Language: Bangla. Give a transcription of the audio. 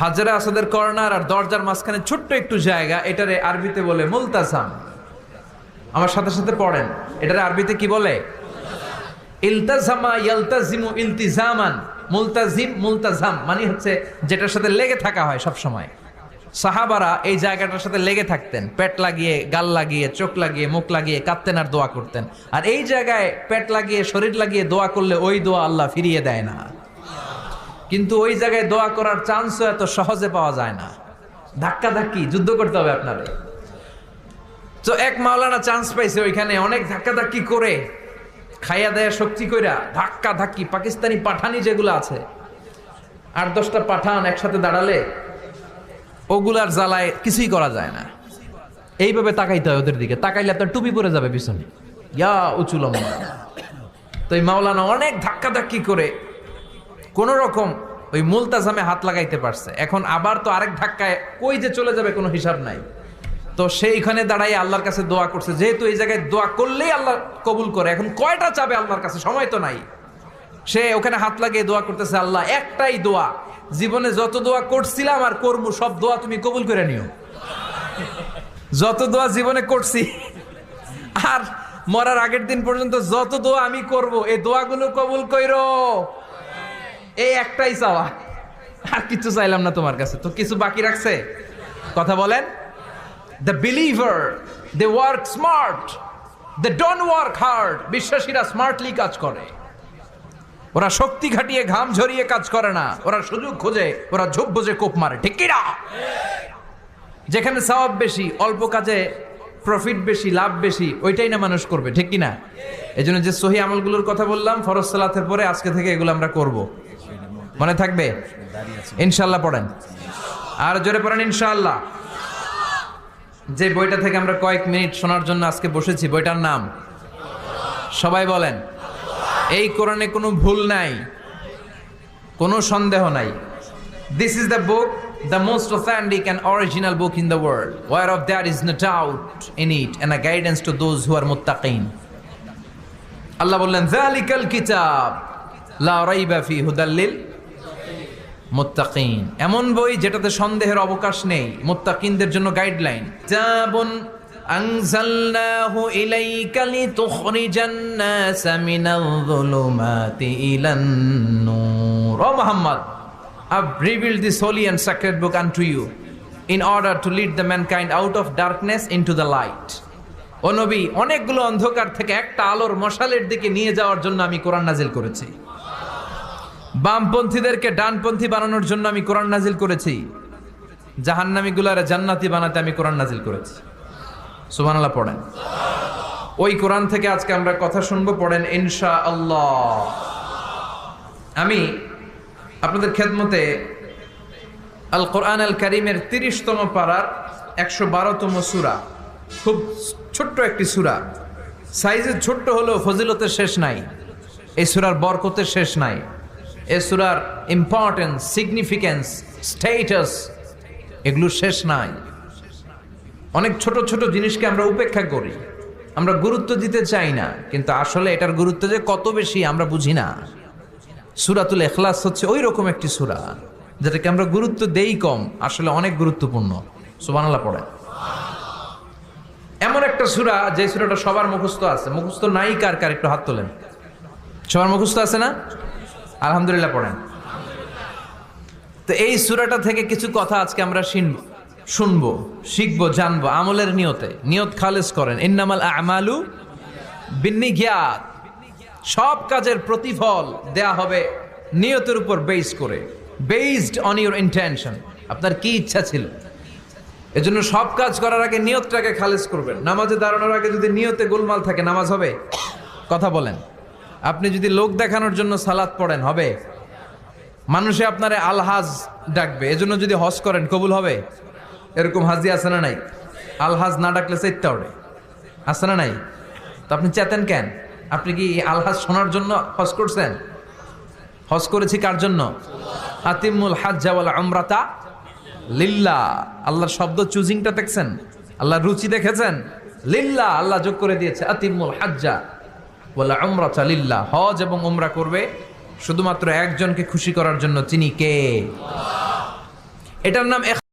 হাজরা আসাদের কর্নার আর দরজার মাঝখানে ছোট্ট একটু জায়গা, এটারে আরবিতে বলে মুলতাজাম আমার সাথে সাথে পড়েন, এটারে আরবিতে কি বলে? ইলতাজামা ইয়ালতাজিমু ইলতিজামান। মুলতাজিম, মুলতাজাম মানে হচ্ছে যেটার সাথে লেগে থাকা হয় সব সময় সাহাবারা এই জায়গাটার সাথে লেগে থাকতেন, পেট লাগিয়ে, গাল লাগিয়ে, চোখ লাগিয়ে, মুখ লাগিয়ে কাঁদতেন আর দোয়া করতেন। আর এই জায়গায় পেট লাগিয়ে, শরীর লাগিয়ে দোয়া করলে ওই দোয়া আল্লাহ ফিরিয়ে দেয় না। কিন্তু ওই জায়গায় দোয়া করার চান্সও এত সহজে পাওয়া যায় না। ধাক্কা ধাক্কি যুদ্ধ করতে হবে আপনারে তো এক মাওলানা চান্স পাইছে ওইখানে, অনেক ধাক্কা ধাক্কি করে, খাইয়া দেয়া শক্তি কইরা ধাক্কা ধাক্কি পাকিস্তানি পাঠানি যেগুলো আছে, আট দশটা পাঠান একসাথে দাঁড়ালে, ওগুলার জ্বালায় কিছুই করা যায় না। এইভাবে তাকাইতে হয় ওদের দিকে, তাকাইলে আপনার টুপি পরে যাবে পিছনে। ইয়া উঁচু লম্বা। তো এই মাওলানা অনেক ধাক্কা ধাক্কি করে কোন রকম ওই মুলতাজামে হাত লাগাইতে পারছে। এখন আবার তো আরেক ধাক্কায় কই যে চলে যাবে কোনো হিসাব নাই। তো সেইখানে দাঁড়াই আল্লাহর কাছে দোয়া করছে। যেহেতু এই জায়গায় দোয়া করলেই আল্লাহ কবুল করে, এখন কয়টা চাবে আল্লাহর কাছে? সময় তো নাই। সে ওখানে হাত লাগিয়ে দোয়া করতেছে, আল্লাহ, একটাই দোয়া। জীবনে যত দোয়া করছিলাম আর করব, সব দোয়া তুমি কবুল করে নিও। যত দোয়া জীবনে করছি, আর মরার আগের দিন পর্যন্ত যত দোয়া আমি করব, এই দোয়াগুলো কবুল কইরো। এই একটাই চাওয়া। আর কিছু চাইলাম না তোমার কাছে। তো কিছু বাকি রাখছে? কথা বলেন। The believer they work smart they don't work hard বিশ্বাসীরা smartly কাজ করে। ওরা শক্তি খাটিয়ে, ঘাম ঝরিয়ে কাজ করে না। ওরা সুযোগ খোঁজে, ওরা ঝোপ বোঝে কোপ মারে। ঠিক কিনা যেখানে সওয়াব বেশি, অল্প কাজে প্রফিট বেশি, লাভ বেশি, ওইটাই না মানুষ করবে। ঠিক কিনা এই জন্য যে সহি আমলগুলোর কথা বললাম, ফরজ সালাতের পরে আজকে থেকে এগুলো আমরা করব। মনে থাকবে? ইনশাল্লাহ পড়েন। আর জোরে পড়েন ইনশাআল্লাহ। যে বইটা থেকে আমরা কয়েক মিনিট শোনার জন্য আজকে বসেছি বইটার নাম। সবাই বলেন এই কোরআনে কোনো ভুল নাই কোনো সন্দেহ নাই। This is the book the most authentic and original book in the world war of there is no doubt in it and a guidance to those who are মুত্তাকিন আল্লাহ বললেন যালিকাল কিতাব লা রাইবা ফি হুদাল্লিল মুত্তাকিন এমন বই যেটাতে সন্দেহের অবকাশ নেই মুত্তাকিনদের জন্য guideline জাবুন أنزلناه إليك لتخرج الناس من الظلمات إلى النور Oh Muhammad I've revealed this holy and sacred book unto you in order to lead the mankind out of darkness into the light ও নবী অনেকগুলো অন্ধকার থেকে একটা আলোর মশালের দিকে নিয়ে যাওয়ার জন্য আমি কোরআন নাজিল করেছি বামপন্থীদেরকে ডানপন্থী বানানোর জন্য আমি কোরআন নাজিল করেছি। জাহান্নামী গুলারে জান্নাতি বানাতে আমি কোরআন নাজিল করেছি। সুবহানাল্লাহ, পড়েন। ওই কোরআন থেকে আজকে আমরা কথা শুনব, পড়েন ইনশা আল্লাহ আমি আপনাদের খেদমতে আল কোরআন আল করিমের তিরিশতম পাড়ার একশো বারোতম সুরা, খুব ছোট্ট একটি সুরা। সাইজে ছোট্ট হলেও ফজিলতের শেষ নাই। এই সুরার বরকতের শেষ নাই। এ সুরার ইম্পর্টেন্স সিগনিফিকেন্স স্টেটাস এগুলো শেষ নাই। অনেক ছোট ছোট জিনিসকে আমরা উপেক্ষা করি। আমরা গুরুত্ব দিতে চাই না, কিন্তু আসলে এটার গুরুত্ব যে কত বেশি আমরা বুঝি না। সুরাতুল এখলাস হচ্ছে ওই রকম একটি সুরা, যেটাকে আমরা গুরুত্ব দেই কম, আসলে অনেক গুরুত্বপূর্ণ। সুবানাল্লাহ পড়ে এমন একটা সুরা যে সুরাটা সবার মুখস্থ আছে। মুখস্থ নাই কার কার একটু হাত তোলেন। সবার মুখস্থ আছে না? আলহামদুলিল্লাহ পড়েন। তো এই সুরাটা থেকে কিছু কথা আজকে আমরা শুনব শুনব, শিখব, জানব, আমলের নিয়তে। নিয়ত খালেজ করেন। ইন্নামাল আমালু বিন্নি জ্ঞাত সব কাজের প্রতিফল দেয়া হবে নিয়তের উপর বেস করে। Based on your intention. আপনার কি ইচ্ছা ছিল? এজন্য সব কাজ করার আগে নিয়তটাকে খালেজ করবেন। নামাজে দাঁড়ানোর আগে যদি নিয়তে গোলমাল থাকে, নামাজ হবে? কথা বলেন। আপনি যদি লোক দেখানোর জন্য সালাদ পড়েন, হবে? মানুষে আপনারে আলহাজ ডাকবে, এজন্য যদি হজ করেন, কবুল হবে? এরকম হাজি আছে না নাই? আলহাজ না ডাকলে চাইতে ওঠে আছে না নাই? তো আপনি চেতেন কেন? আপনি কি আলহাজ শোনার জন্য হজ করছেন? হজ করেছি কার জন্য? আতিমুল হাজ আমরাতা লিল্লা। আল্লাহর শব্দ চুজিংটা দেখছেন? আল্লাহর রুচি দেখেছেন? লিল্লা, আল্লাহ যোগ করে দিয়েছে, আতিমুল হাজ্জা। বলে আমরা চালিল্লা হজ এবং উমরা করবে শুধুমাত্র একজনকে খুশি করার জন্য। তিনি কে? এটার নাম